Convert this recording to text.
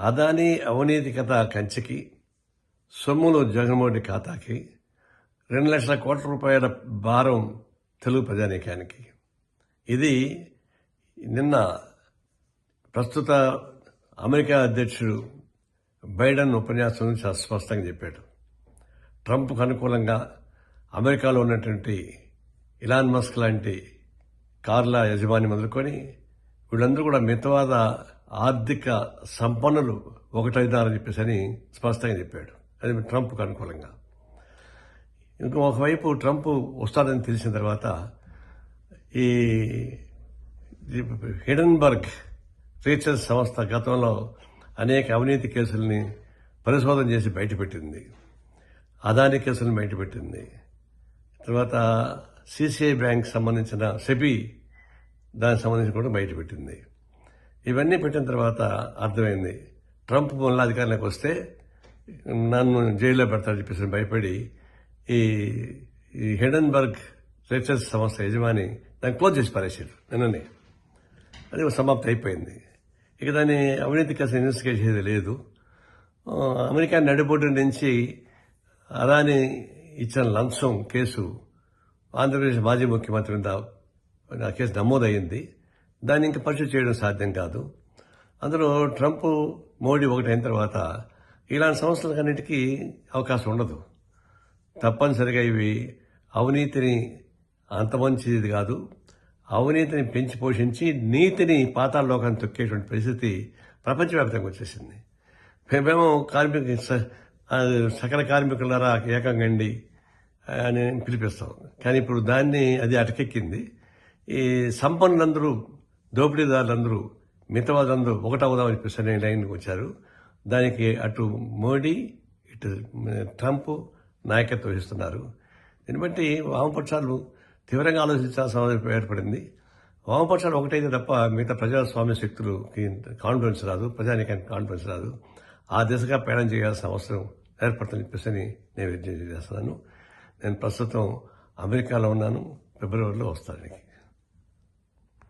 అదాని అవినీతి కథ కంచెకి సొమ్ములు జగన్మోహన్ రెడ్డి ఖాతాకి రెండు లక్షల కోట్ల రూపాయల భారం తెలుగు ప్రజానీకానికి. ఇది నిన్న ప్రస్తుత అమెరికా అధ్యక్షుడు బైడెన్ ఉపన్యాసం నుంచి అస్పష్టంగా స్పష్టంగా చెప్పాడు. ట్రంప్కు అనుకూలంగా అమెరికాలో ఉన్నటువంటి ఇలాన్ మస్క్ లాంటి కార్ల యజమాని మొదలుకొని వీళ్ళందరూ కూడా మితవాద ఆర్థిక సంపన్నులు ఒకటైదారని చెప్పేసి అని స్పష్టంగా చెప్పాడు. అది ట్రంప్కు అనుకూలంగా. ఇంకో ఒకవైపు ట్రంప్ వస్తాడని తెలిసిన తర్వాత ఈ హిడెన్బర్గ్ రీసెర్చ్ సంస్థ గతంలో అనేక అవినీతి కేసుల్ని పరిశోధన చేసి బయటపెట్టింది. అదాని కేసులను బయటపెట్టింది. తర్వాత సిసిఐ బ్యాంక్ సంబంధించిన సెబీ దానికి సంబంధించి కూడా బయటపెట్టింది. ఇవన్నీ పెట్టిన తర్వాత అర్థమైంది. ట్రంప్ మళ్ళీ అధికారంలోకి వస్తే నన్ను జైల్లో పెడతాడని చెప్పేసి భయపడి ఈ ఈ హిడెన్బర్గ్ రీసెర్చ్ సంస్థ యజమాని దాన్ని క్లోజ్ చేసి పారేసారు నిన్ననే. అది సమాప్తి అయిపోయింది. ఇక దాన్ని అవినీతి కేసు ఇన్వెస్టిగేట్ చేసేది లేదు. అమెరికా నడిబొడ్డు నుంచి అదాని ఇచ్చిన లంచం కేసు ఆంధ్రప్రదేశ్ మాజీ ముఖ్యమంత్రి మీద ఆ కేసు నమోదయ్యింది. దాన్ని ఇంకా పరిచయం చేయడం సాధ్యం కాదు. అందులో ట్రంప్ మోడీ ఒకటైన తర్వాత ఇలాంటి సంస్థలకన్నిటికీ అవకాశం ఉండదు. తప్పనిసరిగా ఇవి అవినీతిని అంత మంచిది కాదు. అవినీతిని పెంచి పోషించి నీతిని పాతాళలోకాన్ని తొక్కేటువంటి పరిస్థితి ప్రపంచవ్యాప్తంగా వచ్చేసింది. మేమేమో కార్మిక స- సకల కార్మికులారా ఏకంగండి అని పిలిపిస్తాం. కానీ ఇప్పుడు దాన్ని అది అటకెక్కింది. ఈ సంపన్నులందరూ దోపిడీదారులందరూ మిగతావాళ్ళందరూ ఒకటవుదామని చెప్పేసి అనే లైన్కి వచ్చారు. దానికి అటు మోడీ ఇటు ట్రంప్ నాయకత్వం వహిస్తున్నారు. దీన్ని బట్టి వామపక్షాలు తీవ్రంగా ఆలోచించాల్సిన అవసరం ఏర్పడింది. వామపక్షాలు ఒకటైతే తప్ప మిగతా ప్రజాస్వామ్య శక్తులకి కాన్ఫిడెన్స్ రాదు ప్రజానికానికి కాన్ఫిడెన్స్ రాదు. ఆ దిశగా ప్రయాణం చేయాల్సిన అవసరం ఏర్పడుతుందని చెప్పేసి నేను విజ్ఞప్తి చేస్తున్నాను. నేను ప్రస్తుతం అమెరికాలో ఉన్నాను ఫిబ్రవరిలో వస్తాను.